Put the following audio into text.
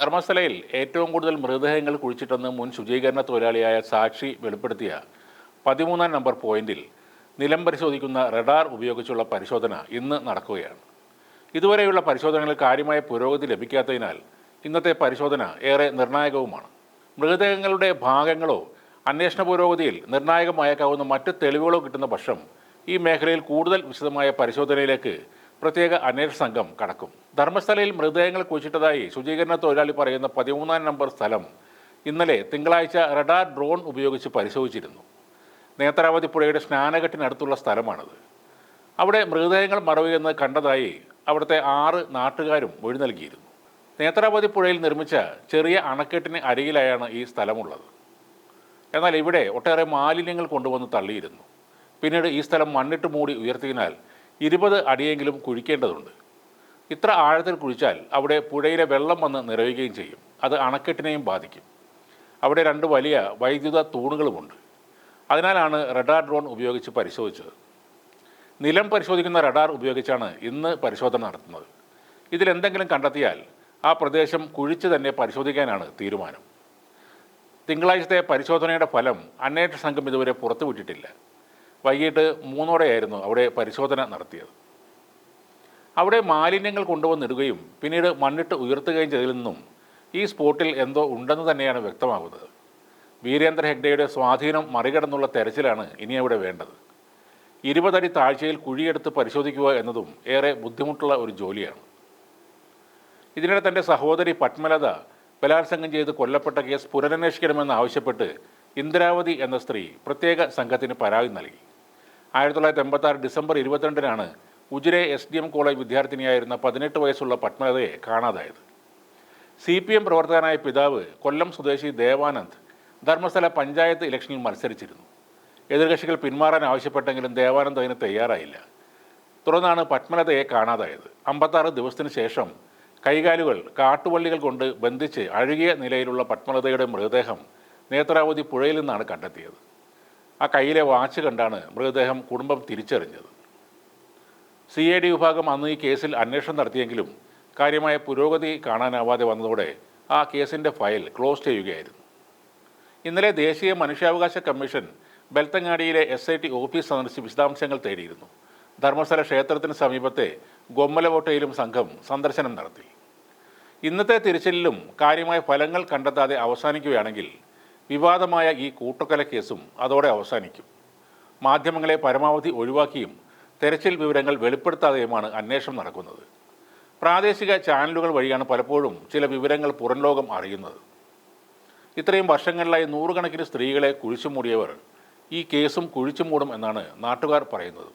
ധർമ്മസ്ഥലയിൽ ഏറ്റവും കൂടുതൽ മൃതദേഹങ്ങൾ കുഴിച്ചിട്ടെന്ന് മുൻ ശുചീകരണ തൊഴിലാളിയായ സാക്ഷി വെളിപ്പെടുത്തിയ പതിമൂന്നാം നമ്പർ പോയിന്റിൽ നിലം പരിശോധിക്കുന്ന റഡാർ ഉപയോഗിച്ചുള്ള പരിശോധന ഇന്ന് നടക്കുകയാണ്. ഇതുവരെയുള്ള പരിശോധനകളിൽ കാര്യമായ പുരോഗതി ലഭിക്കാത്തതിനാൽ ഇന്നത്തെ പരിശോധന ഏറെ നിർണായകവുമാണ്. മൃതദേഹങ്ങളുടെ ഭാഗങ്ങളോ അന്വേഷണ പുരോഗതിയിൽ നിർണായകമായേക്കാവുന്ന മറ്റ് തെളിവുകളോ കിട്ടുന്ന പക്ഷം ഈ മേഖലയിൽ കൂടുതൽ വിശദമായ പരിശോധനയിലേക്ക് പ്രത്യേക അന്വേഷണ സംഘം കടക്കും. ധർമ്മസ്ഥലയിൽ മൃതദേഹങ്ങൾ കുഴിച്ചിട്ടതായി ശുചീകരണ തൊഴിലാളി പറയുന്ന പതിമൂന്നാം നമ്പർ സ്ഥലം ഇന്നലെ തിങ്കളാഴ്ച റഡാർ ഡ്രോൺ ഉപയോഗിച്ച് പരിശോധിച്ചിരുന്നു. നേത്രാവതി പുഴയുടെ സ്നാനഘട്ടിനടുത്തുള്ള സ്ഥലമാണിത്. അവിടെ മൃതദേഹങ്ങൾ മറവുകയെന്ന് കണ്ടതായി അവിടുത്തെ ആറ് നാട്ടുകാരും മൊഴി നൽകിയിരുന്നു. നേത്രാവതി പുഴയിൽ നിർമ്മിച്ച ചെറിയ അണക്കെട്ടിന് അരികിലായാണ് ഈ സ്ഥലമുള്ളത്. എന്നാൽ ഇവിടെ ഒട്ടേറെ മാലിന്യങ്ങൾ കൊണ്ടുവന്ന് തള്ളിയിരുന്നു. പിന്നീട് ഈ സ്ഥലം മണ്ണിട്ട് മൂടി ഉയർത്തിയതിനാൽ ഇരുപത് അടിയെങ്കിലും കുഴിക്കേണ്ടതുണ്ട്. ഇത്ര ആഴത്തിൽ കുഴിച്ചാൽ അവിടെ പുഴയിലെ വെള്ളം വന്ന് നിറയുകയും ചെയ്യും. അത് അണക്കെട്ടിനെയും ബാധിക്കും. അവിടെ രണ്ട് വലിയ വൈദ്യുത തൂണുകളുമുണ്ട്. അതിനാലാണ് റഡാർ ഡ്രോൺ ഉപയോഗിച്ച് പരിശോധിച്ചത്. നിലം പരിശോധിക്കുന്ന റഡാർ ഉപയോഗിച്ചാണ് ഇന്ന് പരിശോധന നടത്തുന്നത്. ഇതിലെന്തെങ്കിലും കണ്ടെത്തിയാൽ ആ പ്രദേശം കുഴിച്ച് തന്നെ പരിശോധിക്കാനാണ് തീരുമാനം. തിങ്കളാഴ്ചത്തെ പരിശോധനയുടെ ഫലം അന്വേഷണ സംഘം ഇതുവരെ പുറത്തുവിട്ടിട്ടില്ല. വൈകിട്ട് മൂന്നോടെയായിരുന്നു അവിടെ പരിശോധന നടത്തിയത്. അവിടെ മാലിന്യങ്ങൾ കൊണ്ടുവന്നിടുകയും പിന്നീട് മണ്ണിട്ട് ഉയർത്തുകയും ചെയ്തതിൽ നിന്നും ഈ സ്പോട്ടിൽ എന്തോ ഉണ്ടെന്ന് തന്നെയാണ് വ്യക്തമാകുന്നത്. വീരേന്ദ്ര ഹെഗ്ഡെയുടെ സ്വാധീനം മറികടന്നുള്ള തെരച്ചിലാണ് ഇനി അവിടെ വേണ്ടത്. ഇരുപതടി താഴ്ചയിൽ കുഴിയെടുത്ത് പരിശോധിക്കുക എന്നതും ഏറെ ബുദ്ധിമുട്ടുള്ള ഒരു ജോലിയാണ്. ഇതിനിടെ തന്റെ സഹോദരി പത്മലത ബലാത്സംഗം ചെയ്ത് കൊല്ലപ്പെട്ട കേസ് പുനരന്വേഷിക്കണമെന്ന് ആവശ്യപ്പെട്ട് ഇന്ദ്രാവതി എന്ന സ്ത്രീ പ്രത്യേക സംഘത്തിന് പരാതി നൽകി. ആയിരത്തി തൊള്ളായിരത്തി എൺപത്തി December ഇരുപത്തിരണ്ടിനാണ് Ujire S D M college വിദ്യാർത്ഥിനിയായിരുന്ന പതിനെട്ട് വയസ്സുള്ള പത്മലതയെ കാണാതായത്. സി പി എം പ്രവർത്തകനായ പിതാവ് കൊല്ലം സ്വദേശി ദേവാനന്ദ് ധർമ്മസ്ഥല പഞ്ചായത്ത് ഇലക്ഷനിൽ മത്സരിച്ചിരുന്നു. എതിർകക്ഷികൾ പിന്മാറാൻ ആവശ്യപ്പെട്ടെങ്കിലും ദേവാനന്ദ് അതിന് തയ്യാറായില്ല. തുടർന്നാണ് പത്മലതയെ കാണാതായത്. അമ്പത്താറ് ദിവസത്തിന് ശേഷം കൈകാലുകൾ കാട്ടുവള്ളികൾ കൊണ്ട് ബന്ധിച്ച് അഴുകിയ നിലയിലുള്ള പത്മലതയുടെ മൃതദേഹം നേത്രാവതി പുഴയിൽ നിന്നാണ് കണ്ടെത്തിയത്. ആ കയ്യിലെ വാച്ച് കണ്ടാണ് മൃതദേഹം കുടുംബം തിരിച്ചറിഞ്ഞത്. സി ഐ ഡി വിഭാഗം അന്ന് ഈ കേസിൽ അന്വേഷണം നടത്തിയെങ്കിലും കാര്യമായ പുരോഗതി കാണാനാവാതെ വന്നതോടെ ആ കേസിന്റെ ഫയൽ ക്ലോസ് ചെയ്യുകയായിരുന്നു. ഇന്നലെ ദേശീയ മനുഷ്യാവകാശ കമ്മീഷൻ ബെൽത്തങ്ങാടിയിലെ എസ് ഐ ടി ഓഫീസ് സന്ദർശിച്ച് വിശദാംശങ്ങൾ തേടിയിരുന്നു. ധർമ്മസ്ഥല ക്ഷേത്രത്തിന് സമീപത്തെ ഗൊമ്മലകോട്ടയിലും സംഘം സന്ദർശനം നടത്തി. ഇന്നത്തെ തിരച്ചിലിലും കാര്യമായ ഫലങ്ങൾ കണ്ടെത്താതെ അവസാനിക്കുകയാണെങ്കിൽ വിവാദമായ ഈ കൂട്ടക്കൊല കേസും അതോടെ അവസാനിക്കും. മാധ്യമങ്ങളെ പരമാവധി ഒഴിവാക്കിയും തെരച്ചിൽ വിവരങ്ങൾ വെളിപ്പെടുത്താതെയുമാണ് അന്വേഷണം നടക്കുന്നത്. പ്രാദേശിക ചാനലുകൾ വഴിയാണ് പലപ്പോഴും ചില വിവരങ്ങൾ പുറം ലോകം അറിയുന്നത്. ഇത്രയും വർഷങ്ങളിലായി നൂറുകണക്കിന് സ്ത്രീകളെ കുഴിച്ചുമൂടിയവർ ഈ കേസും കുഴിച്ചുമൂടും എന്നാണ് നാട്ടുകാർ പറയുന്നത്.